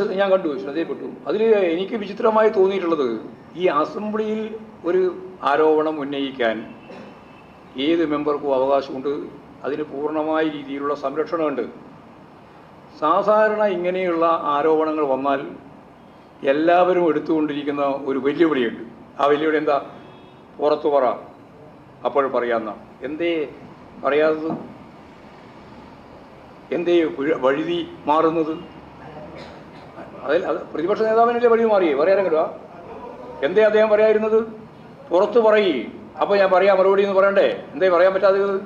ശ്രദ്ധ- ഞാൻ കണ്ടു ശ്രദ്ധയിൽപ്പെട്ടു. അതിൽ എനിക്ക് വിചിത്രമായി തോന്നിയിട്ടുള്ളത് ഈ അസംബ്ലിയിൽ ഒരു ആരോപണം ഉന്നയിക്കാൻ ഏത് മെമ്പർക്കും അവകാശമുണ്ട് അതിന് പൂർണമായ രീതിയിലുള്ള സംരക്ഷണമുണ്ട്. സാധാരണ ഇങ്ങനെയുള്ള ആരോപണങ്ങൾ വന്നാൽ എല്ലാവരും എടുത്തുകൊണ്ടിരിക്കുന്ന ഒരു വെല്ലുവിളിയുണ്ട്. ആ വെല്ലുവിളി എന്താ? പുറത്തു പറ അപ്പോൾ പറയാമെന്ന എന്തേ പറയാത്തത്? എന്തേ വഴുതി മാറുന്നത്? അതിൽ അത് പ്രതിപക്ഷ നേതാവിനല്ലേ വഴി മാറിയേ വേറെ ആരെങ്കിലും എന്തേ അദ്ദേഹം പറയായിരുന്നത് പുറത്ത് പറയേ. അപ്പോൾ ഞാൻ പറയാം മറുപടി എന്ന് പറയണ്ടേ? എന്തേ പറയാൻ പറ്റാത്തത്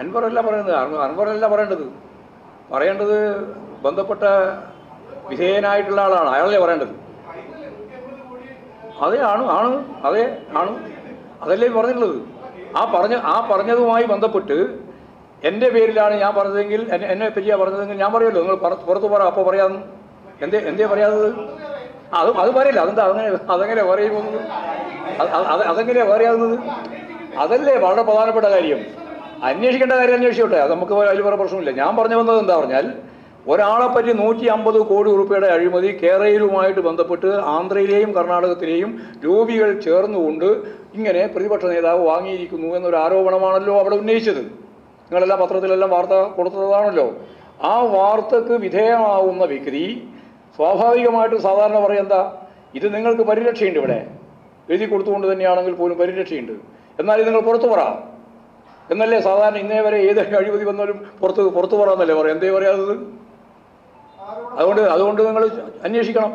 അൻവറല്ല പറയുന്നത് അൻപറല്ല പറയേണ്ടത്. പറയേണ്ടത് ബന്ധപ്പെട്ട വിധേയനായിട്ടുള്ള ആളാണ്. അയാളല്ലേ പറയേണ്ടത്. അതെ ആണ് ആണ് അതെ ആണ്. അതല്ലേ പറഞ്ഞിട്ടുള്ളത്. ആ പറഞ്ഞ ആ പറഞ്ഞതുമായി ബന്ധപ്പെട്ട് എന്റെ പേരിലാണ് ഞാൻ പറഞ്ഞതെങ്കിൽ എന്നെ പറ്റിയാ പറഞ്ഞതെങ്കിൽ ഞാൻ പറയുമല്ലോ നിങ്ങൾ പുറത്തു പറ അപ്പോൾ പറയാ. എന്തേ എന്തേ പറയാത്തത്? അത് അത് പറയില്ല. അതെന്താ അതങ്ങനെ അതെങ്ങനെ പറയുമെന്ന് അത് അത് അതെങ്ങനെയാ പറയാവുന്നത് അതല്ലേ വളരെ പ്രധാനപ്പെട്ട കാര്യം. അന്വേഷിക്കേണ്ട കാര്യം അന്വേഷിച്ചോട്ടെ. അത് നമുക്ക് അതിൽ വേറെ പ്രശ്നമില്ല. ഞാൻ പറഞ്ഞു വന്നത് എന്താ പറഞ്ഞാൽ ഒരാളെ പറ്റി നൂറ്റി അമ്പത് കോടി രൂപയുടെ അഴിമതി കേരളയിലുമായിട്ട് ബന്ധപ്പെട്ട് ആന്ധ്രയിലെയും കർണാടകത്തിലെയും രൂപികൾ ചേർന്നുകൊണ്ട് ഇങ്ങനെ പ്രതിപക്ഷ നേതാവ് വാങ്ങിയിരിക്കുന്നു എന്നൊരു ആരോപണമാണല്ലോ അവിടെ ഉന്നയിച്ചത്. നിങ്ങളെല്ലാം പത്രത്തിലെല്ലാം വാർത്ത കൊടുത്തതാണല്ലോ. ആ വാർത്തക്ക് വിധേയമാവുന്ന വ്യക്തി സ്വാഭാവികമായിട്ട് സാധാരണ പറയെന്താ ഇത് നിങ്ങൾക്ക് പരിരക്ഷയുണ്ട് ഇവിടെ. എഴുതി കൊടുത്തുകൊണ്ട് തന്നെയാണെങ്കിൽ പോലും പരിരക്ഷയുണ്ട്. എന്നാൽ ഇത് നിങ്ങൾ പുറത്തു പറ. എന്നല്ലേ സാധാരണ ഇന്നേ വരെ ഏത് അഴിമതി വന്നാലും പുറത്ത് പുറത്തു പറ എന്നല്ലേ പറയാം? എന്തേ പറയാത്തത്? അതുകൊണ്ട് അതുകൊണ്ട് നിങ്ങൾ അന്വേഷിക്കണം.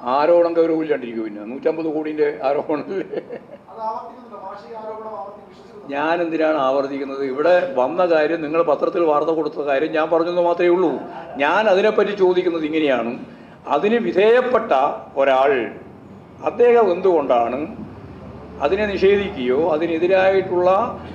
ആരോപണം ഗൗരവമില്ലാണ്ടിരിക്കും പിന്നെ? നൂറ്റമ്പത് കോടിന്റെ ആരോപണമല്ലേ? ഞാൻ എന്തിനാണ് ആവർത്തിക്കുന്നത്? ഇവിടെ വന്ന കാര്യം നിങ്ങൾ പത്രത്തിൽ വാർത്ത കൊടുത്ത കാര്യം ഞാൻ പറഞ്ഞെന്ന് മാത്രമേ ഉള്ളൂ. ഞാൻ അതിനെപ്പറ്റി ചോദിക്കുന്നത് ഇങ്ങനെയാണ്. അതിന് വിധേയപ്പെട്ട ഒരാൾ അദ്ദേഹം എന്തുകൊണ്ടാണ് അതിനെ നിഷേധിക്കുകയോ അതിനെതിരായിട്ടുള്ള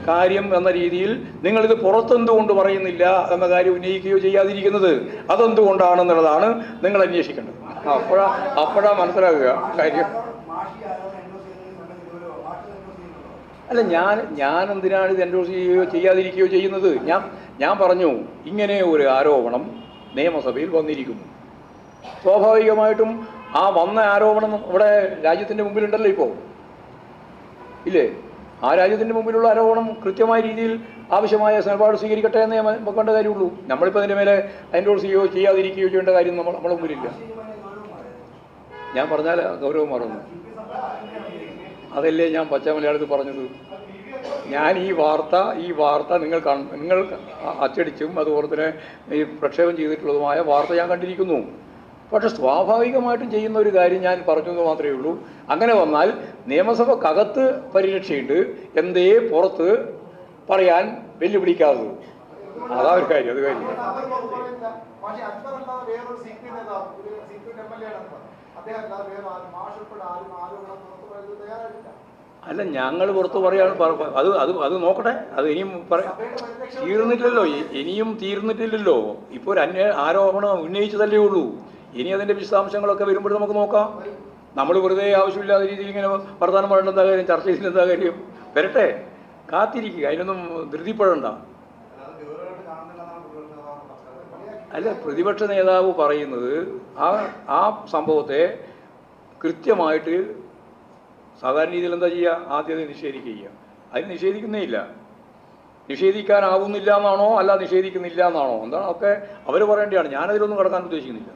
കാര്യം എന്ന രീതിയിൽ നിങ്ങളിത് പുറത്തെന്തുകൊണ്ട് പറയുന്നില്ല എന്ന കാര്യം ഉന്നയിക്കുകയോ ചെയ്യാതിരിക്കുന്നത് അതെന്തുകൊണ്ടാണെന്നുള്ളതാണ് നിങ്ങൾ അന്വേഷിക്കേണ്ടത്. അപ്പോഴാ അപ്പോഴാ മനസ്സിലാക്കുക. കാര്യം മാഷിക ആരോപണം എൻഡോസ് ചെയ്യുന്നതിന് സംബന്ധിച്ച് ഗൗരവം മാഷ് എൻഡോസ് ചെയ്യുന്നുണ്ടോ അല്ല ഞാൻ ഞാൻ എന്തിനാണ് ഇത് എൻഡോസ് ചെയ്യുകയോ ചെയ്യാതിരിക്കുകയോ ചെയ്യുന്നത്? ഞാൻ ഞാൻ പറഞ്ഞു ഇങ്ങനെ ഒരു ആരോപണം നിയമസഭയിൽ വന്നിരിക്കുന്നു. സ്വാഭാവികമായിട്ടും ആ വന്ന ആരോപണം ഇവിടെ രാജ്യത്തിന്റെ മുമ്പിലുണ്ടല്ലോ ഇപ്പോൾ. ഇല്ലേ? ആ രാജ്യത്തിന്റെ മുമ്പിലുള്ള ആരോപണം കൃത്യമായ രീതിയിൽ ആവശ്യമായ നിലപാട് സ്വീകരിക്കട്ടെ എന്നേ വെക്കേണ്ട കാര്യമുള്ളൂ. നമ്മളിപ്പോൾ അതിന്റെ മേലെ എൻഡോസ് ചെയ്യുകയോ ചെയ്യാതിരിക്കുകയോ ചെയ്യേണ്ട കാര്യം നമ്മൾ നമ്മളെ മുമ്പിലില്ല. ഞാൻ പറഞ്ഞാൽ ഗൗരവം മാറുന്നു. അതല്ലേ ഞാൻ പച്ച മലയാളത്തിൽ പറഞ്ഞത്? ഞാൻ ഈ വാർത്ത ഈ വാർത്ത നിങ്ങൾ നിങ്ങൾ അച്ചടിച്ചും അതുപോലെ തന്നെ ഈ പ്രക്ഷേപം ചെയ്തിട്ടുള്ളതുമായ വാർത്ത ഞാൻ കണ്ടിരിക്കുന്നു. പക്ഷെ സ്വാഭാവികമായിട്ടും ചെയ്യുന്ന ഒരു കാര്യം ഞാൻ പറഞ്ഞു എന്ന് മാത്രമേ ഉള്ളൂ. അങ്ങനെ വന്നാൽ നിയമസഭക്കകത്ത് പരിരക്ഷയുണ്ട്. എന്തേ പുറത്ത് പറയാൻ വെല്ലുവിളിക്കാത്തത്. അതാ ഒരു കാര്യം അത് കാര്യം. പറയുന്നത് അല്ല ഞങ്ങൾ പുറത്ത് പറയാണ് അത് അത് അത് നോക്കട്ടെ. അത് ഇനിയും പറയാം തീർന്നിട്ടില്ലല്ലോ. ഇനിയും തീർന്നിട്ടില്ലല്ലോ. ഇപ്പോൾ ഒരു അന്വേ ആരോപണം ഉന്നയിച്ചതല്ലേ ഉള്ളൂ. ഇനി അതിന്റെ വിശദാംശങ്ങളൊക്കെ വരുമ്പോൾ നമുക്ക് നോക്കാം. നമ്മൾ വെറുതെ ആവശ്യമില്ലാത്ത രീതിയിൽ ഇങ്ങനെ വർത്തമാനം പറയേണ്ട എന്താ കാര്യം ചർച്ച ചെയ്യുന്ന എന്താ കാര്യം. വരട്ടെ. കാത്തിരിക്കുക. അതിനൊന്നും ധൃതിപ്പെടണ്ട. അല്ല പ്രതിപക്ഷ നേതാവ് പറയുന്നത് ആ ആ സംഭവത്തെ കൃത്യമായിട്ട് സാധാരണ രീതിയിൽ എന്താ ചെയ്യുക? ആദ്യം നിഷേധിക്കുക അതിന് അത് നിഷേധിക്കുന്നേ ഇല്ല നിഷേധിക്കാനാവുന്നില്ല എന്നാണോ അല്ല നിഷേധിക്കുന്നില്ല എന്നാണോ എന്താണ് ഒക്കെ അവർ പറയേണ്ടതാണ്. ഞാനതിലൊന്നും കടക്കാൻ ഉദ്ദേശിക്കുന്നില്ല.